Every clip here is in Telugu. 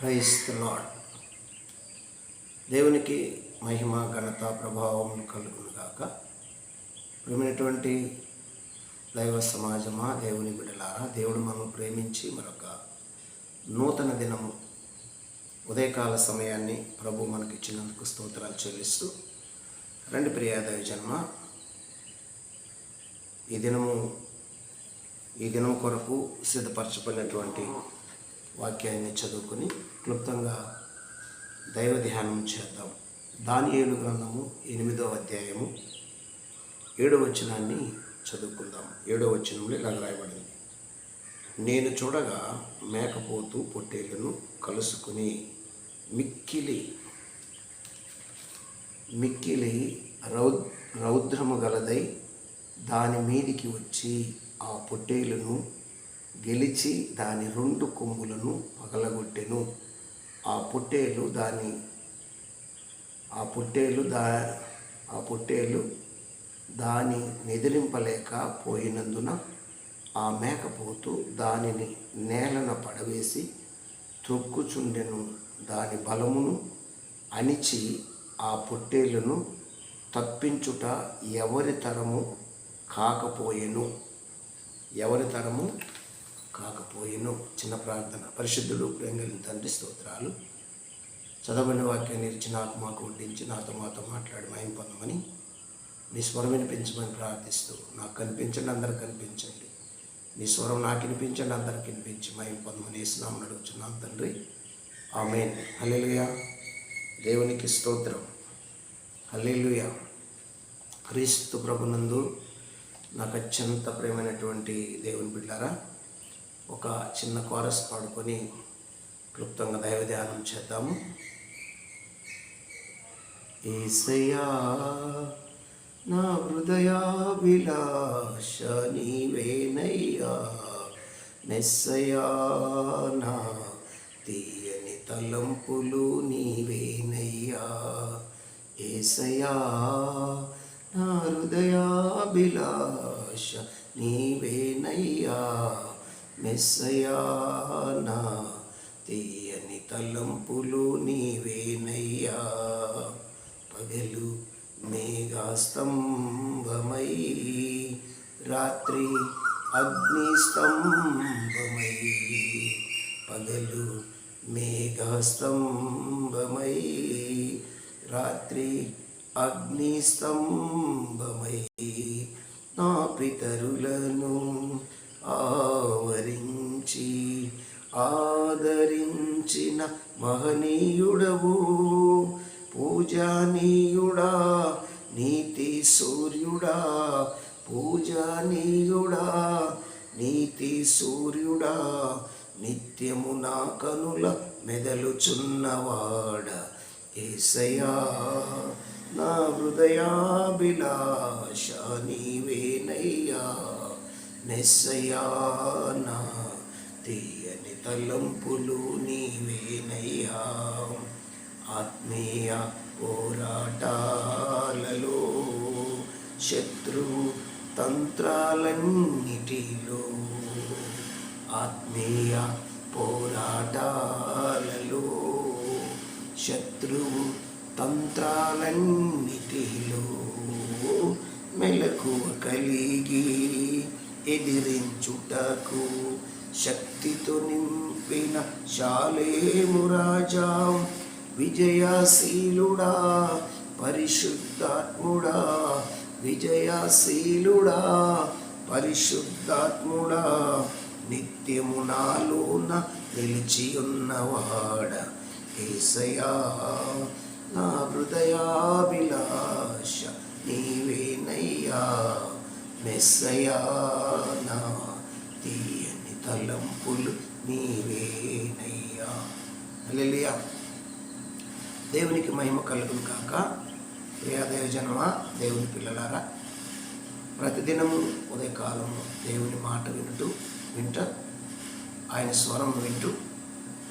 ప్రైస్ ద లాడ్ దేవునికి మహిమ ఘనత ప్రభావం కలుగునుగాక ప్రేమైనటువంటి దైవ సమాజమా దేవుని బిడలారా దేవుడు మనం ప్రేమించి మరొక నూతన దినము ఉదయకాల సమయాన్ని ప్రభు మనకి ఇచ్చినందుకు స్తోత్రాలు చెల్లిస్తూ రెండు ప్రియాదవి జన్మ. ఈ దినము ఈ దినం కొరకు సిద్ధపరచబడినటువంటి వాక్యాన్ని చదువుకొని క్లుప్తంగా దైవ ధ్యానం చేద్దాం. దాని ఏడు గ్రంథము ఎనిమిదో అధ్యాయము ఏడో వచనాన్ని చదువుకుందాం. ఏడో వచనంలో ఇలా రాయబడింది. నేను చూడగా మేకపోతు పొట్టేళ్ళను కలుసుకుని మిక్కిలి మిక్కిలి రౌ రౌద్రము గలదై దాని మీదికి వచ్చి ఆ పొట్టేలను గెలిచి దాని రెండు కొమ్ములను పగలగొట్టెను. ఆ పొట్టేలు దాని ఆ పొట్టేలు దా ఆ పొట్టేలు దాని నిదిరింపలేకపోయినందున ఆ మేకపోతు దానిని నేలన పడవేసి త్రొక్కుచుండెను. దాని బలమును అణిచి ఆ పొట్టేలును తప్పించుట ఎవరి తరము కాకపోయెను. ఎవరి తరము? కాకపోయేను చిన్న ప్రార్థన. పరిశుద్ధుడు ప్రేంగలిన తండ్రి స్తోత్రాలు. చదవని వాక్యాన్ని ఇచ్చి నాకు మాకు వడ్డించి నాతో మాతో మాట్లాడి మయం పొందమని నీ స్వరం వినిపించమని ప్రార్థిస్తూ నాకు కనిపించండి అందరికి కనిపించండి. నీ స్వరం నాకు వినిపించండి అందరికి వినిపించి మయం పొందమని వేసినామని అడుగుతున్నాను తండ్రి. ఆమె హలేలుయా దేవునికి స్తోత్రం. హలేలుయా క్రీస్తు ప్రభునందు నాకు అత్యంత ప్రేమైనటువంటి దేవుని బిడ్డారా ఒక చిన్న కోరస్ పాడుకొని క్లుప్తంగా దైవ ధ్యానం చేద్దాము. ఏసయా నా హృదయాభిలాష నీవేనయ్యా. మెస్సయా నా తీయని తలంపులు నీవేనయ్యా. ఏసయా నా హృదయాభిలాష నీవేనయ్యా. మెస్సయా నా తీయని తలంపులు నీవేనయ్యా. పగలు మేఘాస్తంభమై రాత్రి అగ్నిస్తంభమై. పగలు మేఘాస్తంభమై రాత్రి అగ్నిస్తంభమై. నా పితరులను మహనీయుడవు పూజానీయుడా నీతి సూర్యుడా పూజానీయుడా నీతి సూర్యుడా నిత్యము నా కనుల మెదలుచున్నవాడ ఏసయా నా హృదయాభిలాష నీవేనయ్యా. నెస్సయా నా తీ తలంపులు నీవేనయ్యా. ఆత్మీయ పోరాటాలలో శత్రు తంత్రాలన్నిటిలో ఆత్మీయ పోరాటాలలో శత్రు తంత్రాలన్నిటిలో మెలకువ కలిగి ఎదిరించుటకు శక్తితో నింపిన శాలేము విజయాశీలుడా పరిశుద్ధాత్ముడా విజయాశీలుడా పరిశుద్ధాత్ముడా నిత్యము నాలోన నిలిచి ఉన్నవాడ ఏసయా నా హృదయాభిలాష నీవేనయ్యా మెస్సయా నా తీ తలంపులు నీవేనయ్యా. హల్లెలూయా. దేవునికి మహిమ కలుగును కాక ప్రియాదేవ జన్మ దేవుని పిల్లలారా. ప్రతిదినము ఉదయకాలము దేవుని మాట వింటూ వింట ఆయన స్వరం వింటూ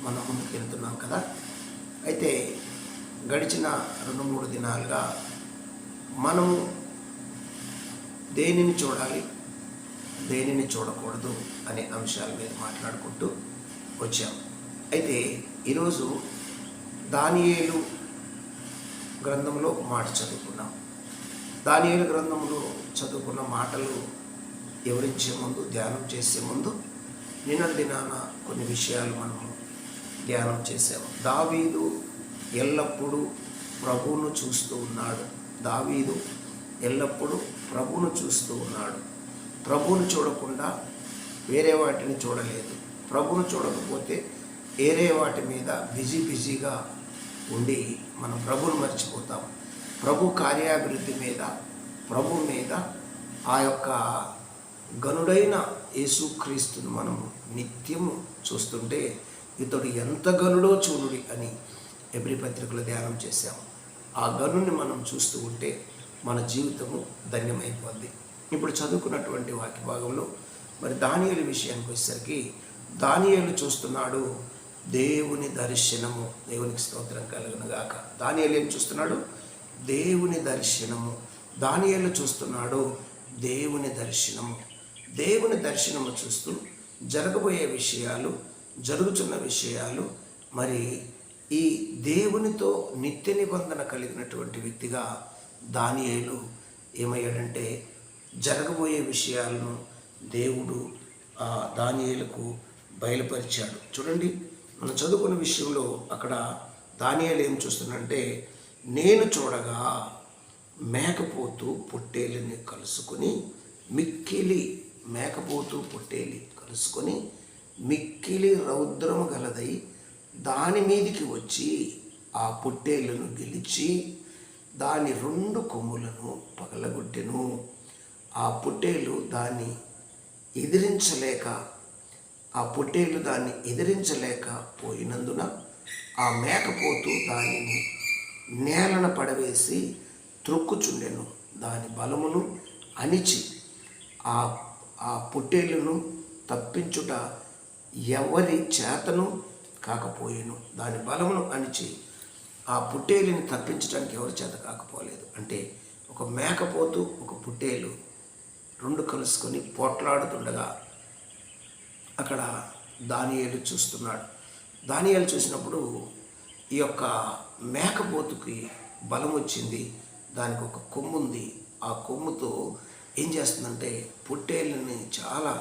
మనం ముందుకు వెళ్తున్నాం కదా. అయితే గడిచిన రెండు మూడు దినాలుగా మనము దేనిని చూడాలి? దేనిని చూడకూడదు అనే అంశాల మీద మాట్లాడుకుంటూ వచ్చాం. అయితే ఈరోజు దానియేలు గ్రంథంలో మాట చదువుకున్నాం. దానియేలు గ్రంథంలో చదువుకున్న మాటలు వివరించే ముందు ధ్యానం చేసే ముందు నిన్నటి దినాన కొన్ని విషయాలు మనము ధ్యానం చేసాము దావీదు ఎల్లప్పుడూ ప్రభువును చూస్తూ ఉన్నాడు. దావీదు ఎల్లప్పుడూ ప్రభువును చూస్తూ ఉన్నాడు. ప్రభువును చూడకుండా వేరే వాటిని చూడలేదు. ప్రభువును చూడకపోతే వేరే వాటి మీద బిజీ బిజీగా ఉండి మనం ప్రభువును మర్చిపోతాం. ప్రభు కార్యాభివృద్ధి మీద ప్రభు మీద ఆ యొక్క గనుడైన యేసుక్రీస్తును మనము నిత్యము చూస్తుంటే ఇతడు ఎంత గనుడో చూడుడి అని ఎబ్రి పత్రికలు ధ్యానం చేశాము ఆ గనుని మనం చూస్తూ ఉంటే మన జీవితము ధన్యమైపోద్ది. ఇప్పుడు చదువుకున్నటువంటి వాక్య భాగంలో మరి దానియలు విషయానికి వచ్చేసరికి దానియలు చూస్తున్నాడు దేవుని దర్శనము. దేవునికి స్తోత్రం కలుగును దానియలు ఏం చూస్తున్నాడు? దేవుని దర్శనము. దానియలు చూస్తున్నాడు దేవుని దర్శనము. దేవుని దర్శనము చూస్తూ జరగబోయే విషయాలు జరుగుతున్న విషయాలు మరి ఈ దేవునితో నిత్య నిబంధన కలిగినటువంటి వ్యక్తిగా దానియేలు ఏమయ్యాడంటే జరగబోయే విషయాలను దేవుడు ఆ బయలుపరిచాడు. చూడండి మనం చదువుకున్న విషయంలో అక్కడ దానియాలు ఏం చూస్తున్నాడంటే నేను చూడగా మేకపోతు పొట్టేలిని కలుసుకొని మిక్కిలి మేకపోతు పొట్టేలి కలుసుకొని మిక్కిలి రౌద్రము గలదై దాని మీదికి వచ్చి ఆ పొట్టేళ్ళను గెలిచి దాని రెండు కొమ్ములను పగలగొట్టెను. ఆ పొట్టేలు దాన్ని ఎదిరించలేక ఆ పొట్టేలు దాన్ని ఎదిరించలేక పోయినందున ఆ మేకపోతు దానిని నేలన పడవేసి త్రొక్కుచుండెను. దాని బలమును అణిచి ఆ ఆ పొట్టేలును తప్పించుట ఎవరి చేతను కాకపోయేను. దాని బలమును అణిచి ఆ పుట్టేలుని తప్పించడానికి ఎవరి చేత కాకపోలేదు. అంటే ఒక మేకపోతు ఒక పుట్టేలు రెండు కలుసుకొని పోట్లాడుతుండగా అక్కడ దానియాలు చూస్తున్నాడు. దానియాలు చూసినప్పుడు ఈ యొక్క మేకపోతుకి బలం వచ్చింది. దానికి ఒక కొమ్ము ఉంది ఆ కొమ్ముతో ఏం చేస్తుందంటే పొట్టేళ్ళని చాలా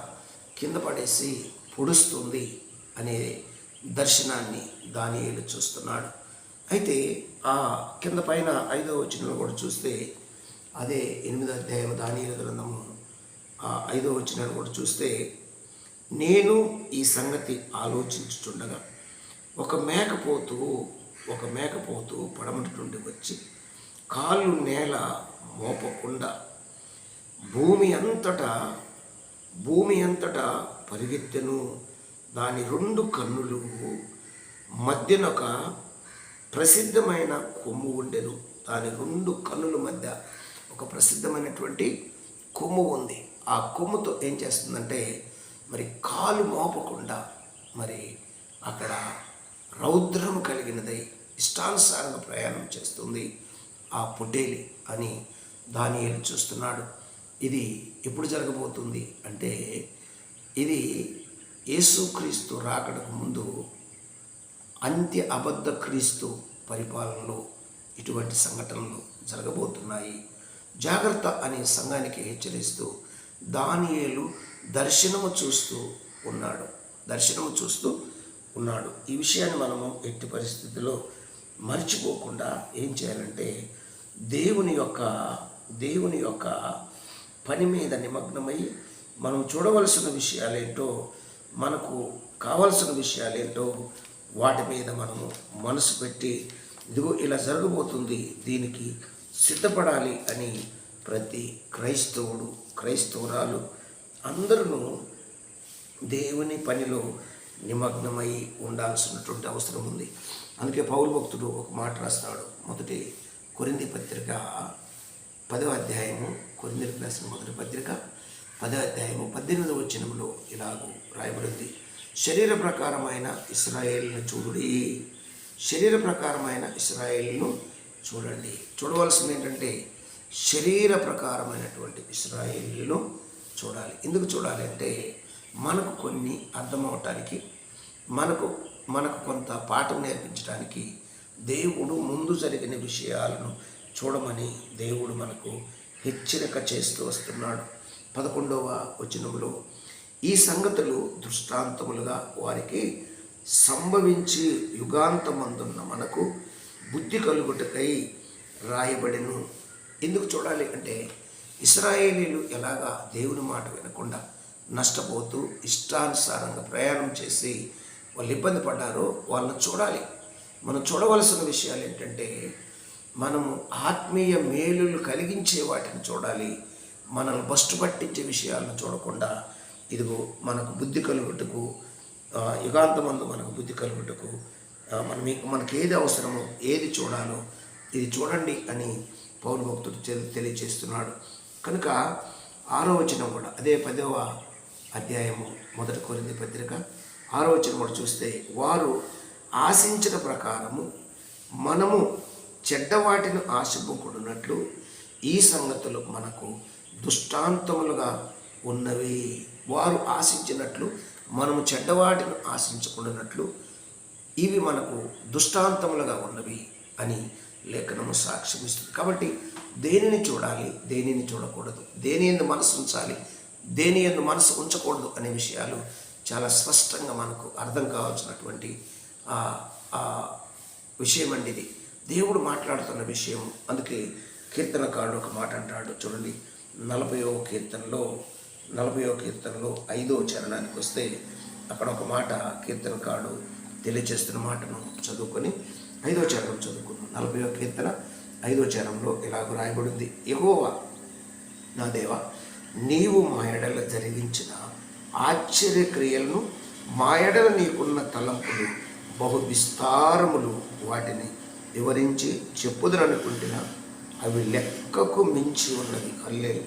కింద పడేసి పొడుస్తుంది అనే దర్శనాన్ని దానియేలు చూస్తున్నాడు. అయితే ఆ కింద పైన ఐదో వచనంలో కూడా చూస్తే అదే ఎనిమిదో అధ్యాయం దానియేలు గ్రంథము ఐదో వచ్చినాన్ని కూడా చూస్తే నేను ఈ సంగతి ఆలోచించుచుండగా ఒక మేకపోతు ఒక మేకపోతు పడమటి నుండి వచ్చి కాళ్ళు నేల మోపకుండా భూమి అంతటా భూమి అంతటా పరిగెత్తెను. దాని రెండు కన్నులు మధ్యనొక ప్రసిద్ధమైన కొమ్ము ఉండెను. దాని రెండు కన్నుల మధ్య ఒక ప్రసిద్ధమైనటువంటి కొమ్ము ఉంది. ఆ కొమ్ముతో ఏం చేస్తుందంటే మరి కాలు మోపకుండా మరి అక్కడ రౌద్రం కలిగినదై ఇష్టానుసారంగా ప్రయాణం చేస్తుంది ఆ పొట్టేలి అని దానియేలు చూస్తున్నాడు. ఇది ఎప్పుడు జరగబోతుంది అంటే ఇది యేసుక్రీస్తు రాకడకు ముందు అంత్య అబద్ధ క్రీస్తు పరిపాలనలో ఇటువంటి సంఘటనలు జరగబోతున్నాయి. జాగ్రత్త అనే సంఘానికి హెచ్చరిస్తూ దానియేలు దర్శనము చూస్తూ ఉన్నాడు. దర్శనము చూస్తూ ఉన్నాడు. ఈ విషయాన్ని మనము ఎట్టి పరిస్థితుల్లో మర్చిపోకుండా ఏం చేయాలంటే దేవుని యొక్క దేవుని యొక్క పని మీద నిమగ్నమై మనం చూడవలసిన విషయాలేంటో మనకు కావలసిన విషయాలేంటో వాటి మీద మనము మనసు పెట్టి ఇదిగో ఇలా జరగబోతుంది దీనికి సిద్ధపడాలి అని ప్రతి క్రైస్తవుడు క్రైస్తవురాలు అందరూ దేవుని పనిలో నిమగ్నమై ఉండాల్సినటువంటి అవసరం ఉంది. అందుకే పౌరు భక్తుడు ఒక మాట రాస్తాడు. మొదటి కొరింది పత్రిక పదవ అధ్యాయము కొరిందికి రాసిన మొదటి పత్రిక పదవ అధ్యాయము పద్దెనిమిదవ వచనంలో ఇలాగూ రాయబడింది. శరీర ప్రకారమైన ఇస్రాయేల్ను చూడుడి. శరీర ప్రకారమైన ఇస్రాయేల్ను చూడండి. చూడవలసింది ఏంటంటే శరీర ప్రకారమైనటువంటి ఇస్రాయేలీలను చూడాలి. ఎందుకు చూడాలి అంటే మనకు కొన్ని అర్థమవటానికి మనకు మనకు కొంత పాఠం నేర్పించడానికి దేవుడు ముందు జరిగిన విషయాలను చూడమని దేవుడు మనకు హెచ్చరిక చేస్తూ వస్తున్నాడు. పదకొండవ వచనంలో ఈ సంగతులు దృష్టాంతములుగా వారికి సంభవించి యుగాంతమందున్న మనకు బుద్ధి కలుగుటకై రాయబడిను. ఎందుకు చూడాలి అంటే ఇస్రాయేలీలు ఎలాగా దేవుని మాట వినకుండా నష్టపోతూ ఇష్టానుసారంగా ప్రయాణం చేసి వాళ్ళు ఇబ్బంది పడ్డారో వాళ్ళని చూడాలి. మనం చూడవలసిన విషయాలు ఏంటంటే మనము ఆత్మీయ మేలులు కలిగించే వాటిని చూడాలి. మనల్ని బస్టు పట్టించే విషయాలను చూడకుండా ఇదిగో మనకు బుద్ధి కలుగుటకు యుగాంతమందు మనకు బుద్ధి కలుగుటకు మనం మీకు మనకి ఏది అవసరమో ఏది చూడాలో ఇది చూడండి అని పౌరు భక్తుడు తెలియచేస్తున్నాడు. తెలియజేస్తున్నాడు కనుక ఆరో వచనం కూడా అదే పదవ అధ్యాయము మొదటి కోరింది పత్రిక. ఆరో వచనం కూడా చూస్తే వారు ఆశించిన ప్రకారము మనము చెడ్డవాటిని ఆశింపకూడనట్లు ఈ సంగతులు మనకు దుష్టాంతములుగా ఉన్నవి. వారు ఆశించినట్లు మనము చెడ్డవాటిని ఆశించకుండానట్లు ఇవి మనకు దుష్టాంతములుగా ఉన్నవి అని లేఖనము సాక్ష్యం ఇస్తుంది. కాబట్టి దేనిని చూడాలి? దేనిని చూడకూడదు? దేని ఎందు మనసు ఉంచాలి? దేని ఎందు మనసు ఉంచకూడదు అనే విషయాలు చాలా స్పష్టంగా మనకు అర్థం కావాల్సినటువంటి ఆ, ఆ విషయం అండి ఇది. దేవుడు మాట్లాడుతున్న విషయం. అందుకే కీర్తనకారుడు ఒక మాట అంటాడు. చూడండి నలభైవ కీర్తనలో నలభైవ కీర్తనలో ఐదో చరణానికి వస్తే అక్కడ ఒక మాట కీర్తనకారుడు తెలియచేస్తున్న మాటను చదువుకొని ఐదో చరణం చదువుకున్నాం ఒక కీర్తన ఐదో చరణంలో ఇలాగ రాయబడింది. ఎగోవా నా దేవ నీవు మా ఎడల జరిగించిన ఆశ్చర్యక్రియలను మా ఎడల నీకున్న తలంపులు బహు విస్తారములు వాటిని వివరించి చెప్పుదననుకుంటున్నా అవి లెక్కకు మించి ఉన్నవి. అల్లే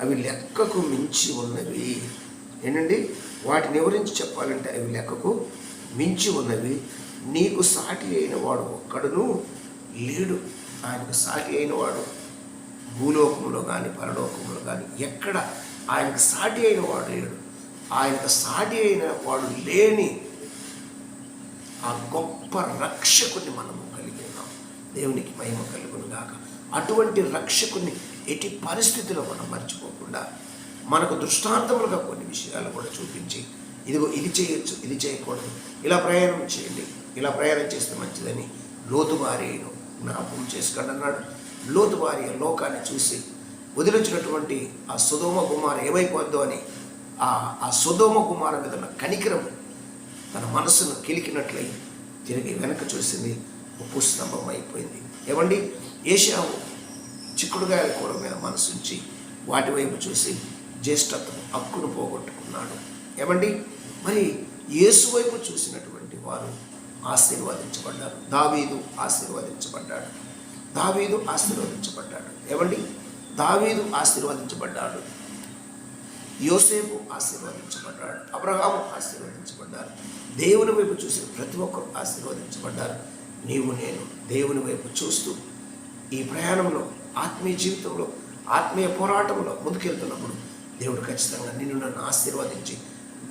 అవి లెక్కకు మించి ఉన్నవి. ఏంటండి వాటిని వివరించి చెప్పాలంటే అవి లెక్కకు మించి ఉన్నవి. నీకు సాటి అయిన వాడు ఒక్కడును లేడు. ఆయనకు సాటి అయిన వాడు భూలోకంలో కానీ పరలోకంలో కానీ ఎక్కడ ఆయనకు సాటి అయిన వాడు లేడు. ఆయనకు సాటి అయిన వాడు లేని ఆ గొప్ప రక్షకుని మనము కలిగి ఉన్నాం. దేవునికి మహిమ కలుగును గాక. అటువంటి రక్షకుని ఎట్టి పరిస్థితిలో మనం మర్చిపోకుండా మనకు దృష్టాంతములుగా కొన్ని విషయాలు కూడా చూపించి ఇదిగో ఇది చేయొచ్చు ఇది చేయకూడదు ఇలా ప్రయాణం చేయండి. ఇలా ప్రయాణం చేస్తే మంచిదని లోతు భార్యను జ్ఞాపకం చేసుకోండి అన్నాడు. లోతు భార్య లోకాన్ని చూసి వదిలించినటువంటి ఆ సుధోమ కుమార్ ఏమైపోద్దో అని ఆ ఆ సుధోమ కుమార్ మీద ఉన్న కనికరం తన మనసును కిలికినట్లయి తిరిగి వెనక చూసింది. ఉప్పు స్తంభం అయిపోయింది. ఏమండి? ఏషావు చిక్కుడుగాయల కూర మీద మనసుంచి వాటి వైపు చూసి జ్యేష్ఠత్వం హక్కును పోగొట్టుకున్నాడు. ఏమండి? మరి యేసు వైపు చూసినటువంటి వారు ఆశీర్వదించబడ్డారు దావీదు ఆశీర్వదించబడ్డాడు. దావీదు ఆశీర్వదించబడ్డాడు. ఏమండి? దావీదు ఆశీర్వదించబడ్డాడు. యోసేపు ఆశీర్వదించబడ్డాడు. అబ్రహాము ఆశీర్వదించబడ్డారు. దేవుని వైపు చూసిన ప్రతి ఒక్కరు ఆశీర్వదించబడ్డారు. నీవు నేను దేవుని వైపు చూస్తూ ఈ ప్రయాణంలో ఆత్మీయ జీవితంలో ఆత్మీయ పోరాటంలో ముందుకెళ్తున్నప్పుడు దేవుడు ఖచ్చితంగా నిన్ను నన్ను ఆశీర్వదించి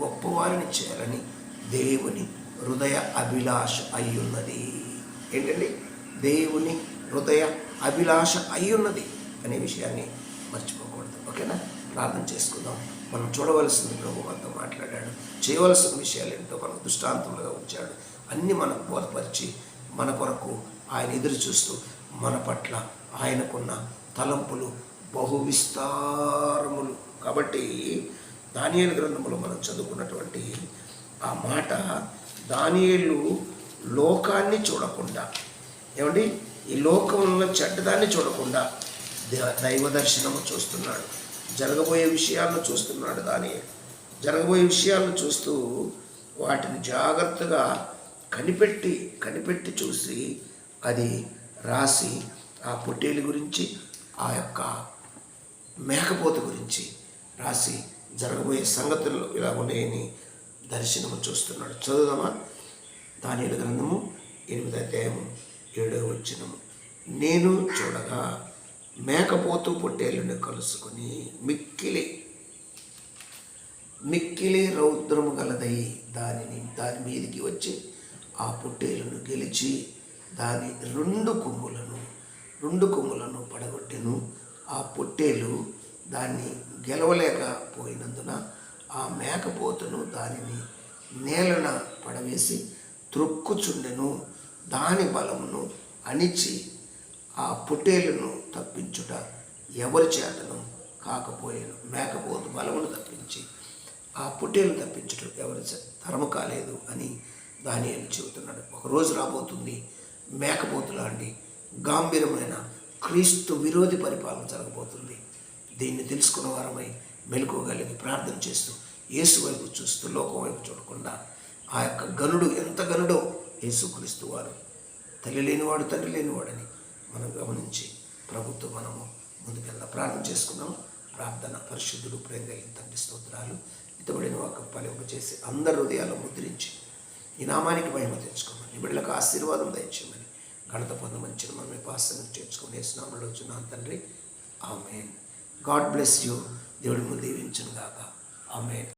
గొప్పవారిని చేయాలని దేవుని హృదయ అభిలాష అయ్యున్నది. ఏంటండి? దేవుని హృదయ అభిలాష అయ్యున్నది అనే విషయాన్ని మర్చిపోకూడదు. ఓకేనా? ప్రార్థన చేసుకుందాం. మనం చూడవలసింది ప్రభు మనతో మాట్లాడాడు. చేయవలసిన విషయాలు ఏంటో మనకు దృష్టాంతములుగా ఉంచాడు. అన్నీ మనకు బోధపరిచి మన కొరకు ఆయన ఎదురు చూస్తూ మన పట్ల ఆయనకున్న తలంపులు బహు విస్తారములు. కాబట్టి దానియేలు గ్రంథములో మనం చదువుకున్నటువంటి ఆ మాట దానియేళ్ళు లోకాన్ని చూడకుండా. ఏమండి? ఈ లోకంలో చెడ్డదాన్ని చూడకుండా దైవ దర్శనము చూస్తున్నాడు. జరగబోయే విషయాలను చూస్తున్నాడు దాని జరగబోయే విషయాలను చూస్తూ వాటిని జాగ్రత్తగా కనిపెట్టి కనిపెట్టి చూసి అది రాసి ఆ పొట్టేలు గురించి ఆ యొక్క మేకపోత గురించి రాసి జరగబోయే సంగతులు ఇలా ఉన్నాయని దర్శనము చూస్తున్నాడు. చదువుదామా? దానిల గ్రంథము ఎనిమిది అధ్యాయము ఏడవ వచ్చినము నేను చూడగా మేకపోతు పొట్టేళ్ళను కలుసుకొని మిక్కిలి మిక్కిలి రౌద్రము గలదై దానిని దాని మీదికి వచ్చి ఆ పొట్టేలును గెలిచి దాని రెండు కొమ్ములను రెండు కొమ్ములను పడగొట్టెను. ఆ పొట్టేలు దాన్ని గెలవలేకపోయినందున ఆ మేకపోతును దానిని నేలన పడవేసి త్రొక్కుచుండెను. దాని బలమును అణిచి ఆ పుటేలను తప్పించుట ఎవరి చేతను కాకపోయాను. మేకపోతు బలమును తప్పించి ఆ పుట్టేలు తప్పించుట ఎవరి చే- తరము కాలేదు అని దాని చెబుతున్నాడు. ఒక రోజు రాబోతుంది మేకపోతు లాంటి గాంభీరమైన క్రీస్తు విరోధి పరిపాలన జరగబోతుంది. దీన్ని తెలుసుకున్న వారమై మెలకువగలిగి ప్రార్థన చేస్తూ యేసు వైపు చూస్తూ లోకం వైపు చూడకుండా ఆ యొక్క గనుడు ఎంత గనుడో యేసుక్రీస్తు వారు. తల్లి లేనివాడు తండ్రి లేనివాడని మనం గమనించి ప్రభుత్వం మనము ముందుకెళ్ళ ప్రార్థన చేసుకున్నాము ప్రార్థన పరిశుద్ధుడు ప్రేమ కలిగిన తండ్రి స్తోత్రాలు. ఇతబడిన ఒక పలింప చేసి అందరి హృదయాలు ముద్రించి ఈ నామానికి మహిమ తెచ్చుకోమని బిడ్డలకు ఆశీర్వాదం దయచేయమని గణత పొందమని చిన్న మనం పాసన చేర్చుకుని వేసినామలో వచ్చున్నాను తండ్రి. ఆమెన్. God bless you. దేవుడి ముందు దీవించను గాక ఆమెన్.